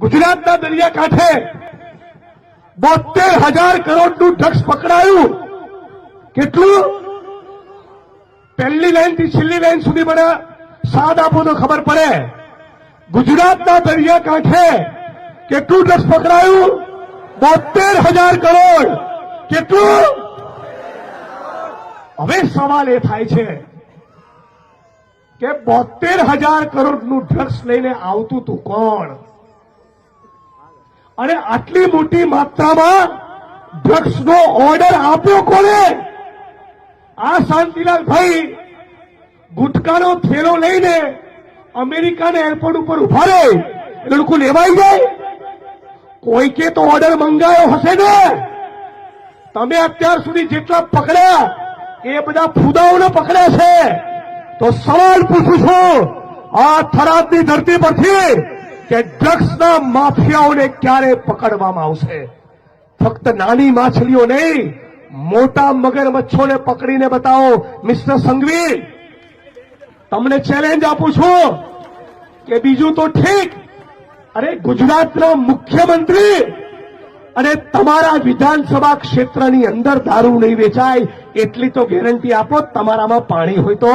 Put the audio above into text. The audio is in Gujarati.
ગુજરાતના દરિયાકાંઠે બોતેર હજાર કરોડનું ડ્રગ્સ પકડાયું. કેટલું? પહેલી લાઈનથી છેલ્લી લાઈન સુધી મને સાદ આપો તો ખબર પડે. ગુજરાતના દરિયાકાંઠે કેટલું ડ્રગ્સ પકડાયું? બોતેર હજાર કરોડ. કેટલું? હવે સવાલ એ થાય છે કે બોતેર હજાર કરોડનું ડ્રગ્સ લઈને આવતું તું કોણ? અને આટલી મોટી માત્રામાં ડ્રગ્સનો ઓર્ડર આપ્યો કોને આ શાંતિલાલભાઈ ગુટકાનો થેલો લઈને અમેરિકાના એરપોર્ટ ઉપર ઊભા રહે, એટલે લેવાઈ જાય. કોઈકે તો ઓર્ડર મંગાયો હશે ને? તમે અત્યાર સુધી જેટલા પકડ્યા, એ બધા ફુદાઓને પકડ્યા છે. તો સવાલ પૂછું છું, આ થરાદની ધરતી પરથી કે ડ્રગ્સના માફિયાઓને ક્યારે પકડવામાં આવશે? ફક્ત નાની માછલીઓ નહીં, મોટા મગરમચ્છોને પકડીને બતાવો. મિસ્ટર સંઘવી, તમને ચેલેન્જ આપું છું કે બીજું તો ઠીક. અરે ગુજરાતના મુખ્યમંત્રી અને તમારા વિધાનસભા ક્ષેત્રની અંદર દારૂ નહીં વેચાય, એટલી તો ગેરંટી આપો તમારામાં પાણી હોય તો.